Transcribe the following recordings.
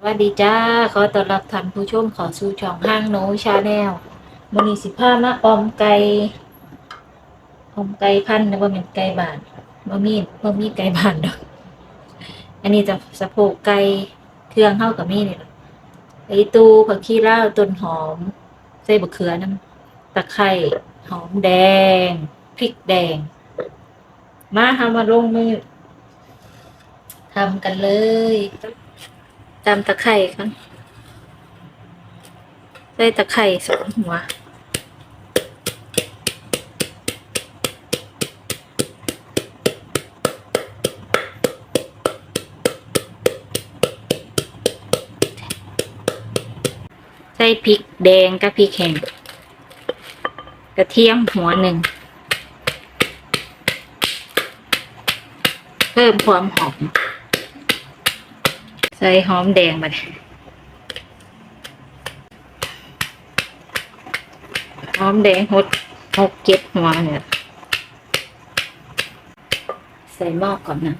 สวัสดีจ้า ขอต้อนรับท่านผู้ชมขอสู่ช่องห้างโนชาแนลมื้อนี้สิพามาออมไก่ออมไก่พันนะบ่แม่นไก่บานบ่มีบ่มีไก่บานดอกอันนี้จะสะโพกไก่เครื่องเฮาก็มีนี่ล่ะไอตูผักชีลาต้นหอมใส่บะเขือน้ำตะไคร้หอมแดงพริกแดง มาทำมาลงมือทำกันเลย ตำตะไคร่กันใส่ตะไคร่สองหัวใส่พริกแดงกับพริกแห้งกระเทียมหัวหนึ่ง เพิ่มความหอม ใส่หอมแดงมาหอมแดงหดหกเก็ดหัวเนี่ย ใส่หม้อก่อนนะ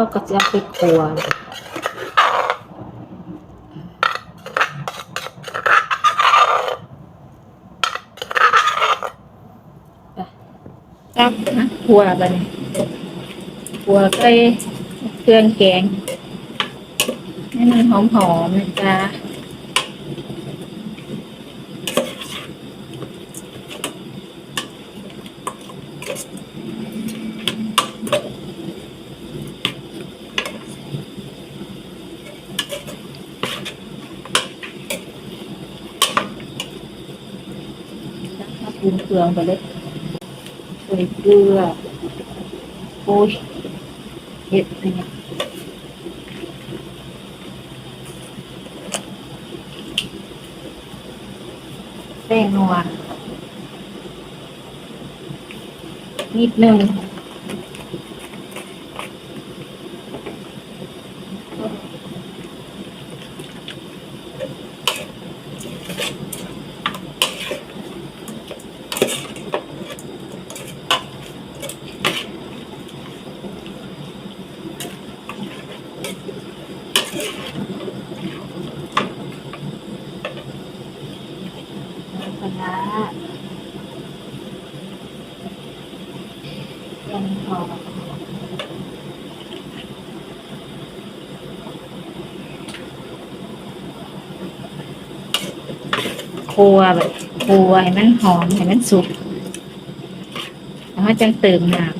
เขาก็จะไปคั่วตักนะคั่วไปนี่คั่วใส่เครื่องแกงให้มันหอมๆนะจ๊ะ แล้วก็ปรุงเครื่องไปเลยใส่เกลือโอ้ยเห็ดอะไรเนี่ยแป้งนัวนิดนึง ปลาร้างทอคัวแบบคัวให้มันหอมให้มันสุกแล้วก็จังเติมน้ำ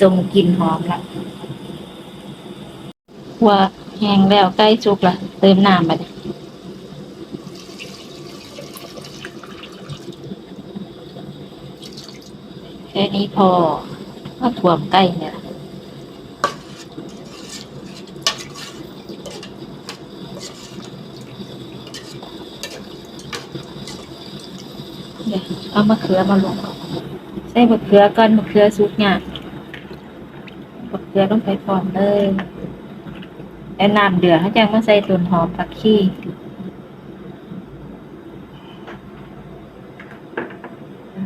ส่งกลิ่นหอมละว่าแห้งแล้วใกล้สุกละเติมน้ำมาดิแค่นี้พอก็ถ่วมใกล้เนี่ยเดี๋ยวเอามะเขือมาลง ใส่มะเขือก่อนมะเขือสุกเนี่ย มะเขือต้องไปพร้อมเลยแล้วน้ำเดือดเขาจะมาใส่ต้นหอมผักชี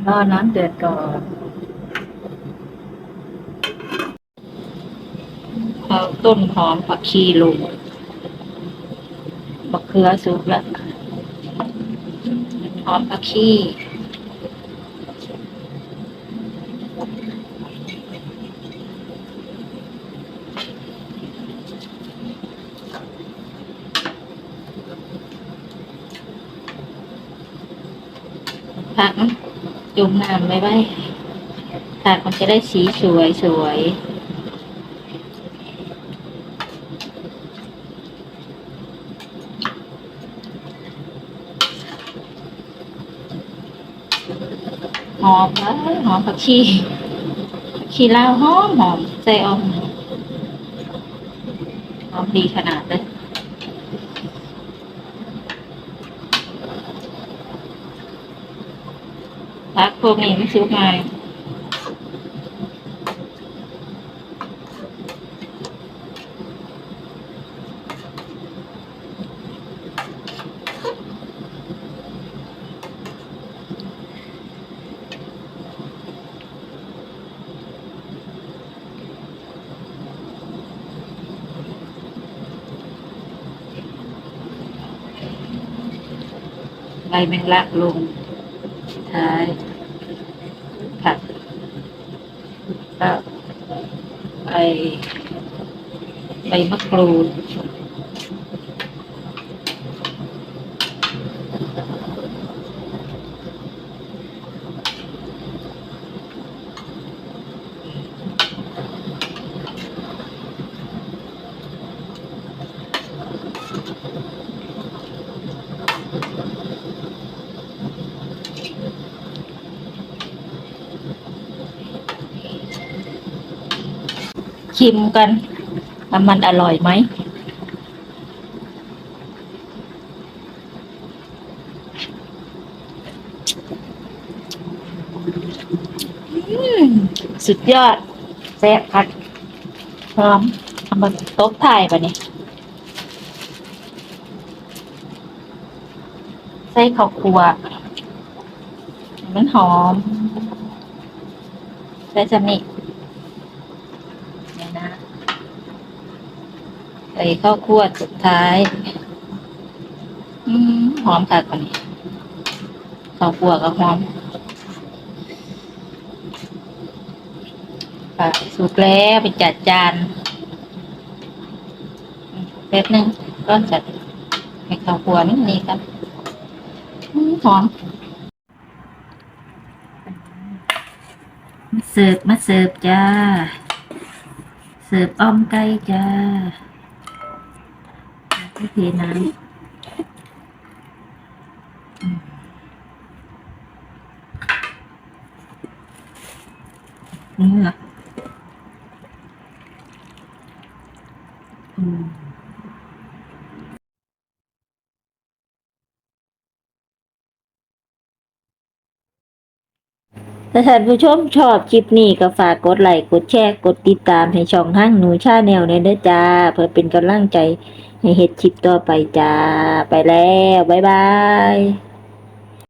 รอน้ำเดือดก่อนเอาต้นหอมผักชีลงมะเขือสุกแล้วหอมผักชี ห ผักจุ่มน้ำไว้ไว้ผักมันจะได้สีสวยสวยหอมนะหอมผักชีผักชีลาวหอมหอมใส่ออมหอมดีขนาดเลย พักพวกนี้มันซุกง่ายใบแมงลักลงสุด ท้ายผักก็ใบใบมะกรูด ชิมกันว่ามันอร่อยไหมอืมสุดยอดแซ่บคักพร้อมเอามาตบถ่ายปะเนี่ยใส่ข้าวคั่วมันหอมใส่สนิเนี่ย นะใส่ข้าวคั่วสุดท้าย อืมหอมค่ะก่อนนี้ข้าวคั่วก็หอมค่ะสุกแล้วไปจัดจานอืมแป๊บนึงก็จัดให้ข้าวคั่วนิดนี้ครับอืมหอมมาเสิร์ฟมาเสิร์ฟจ้าเสิร์ฟอ้อมไก่จ้าไม่เทน้ำนี่แหละ ถ้าท่านผู้ชมชอบคลิปนี้ก็ฝากกดไลค์กดแชร์กดติดตามให้ช่องห้างหนูชาแนลเนี่ยเด้อจ้า เพื่อเป็นกำลังใจให้เฮ็ดคลิปต่อไปจ้า ไปแล้ว บ๊ายบาย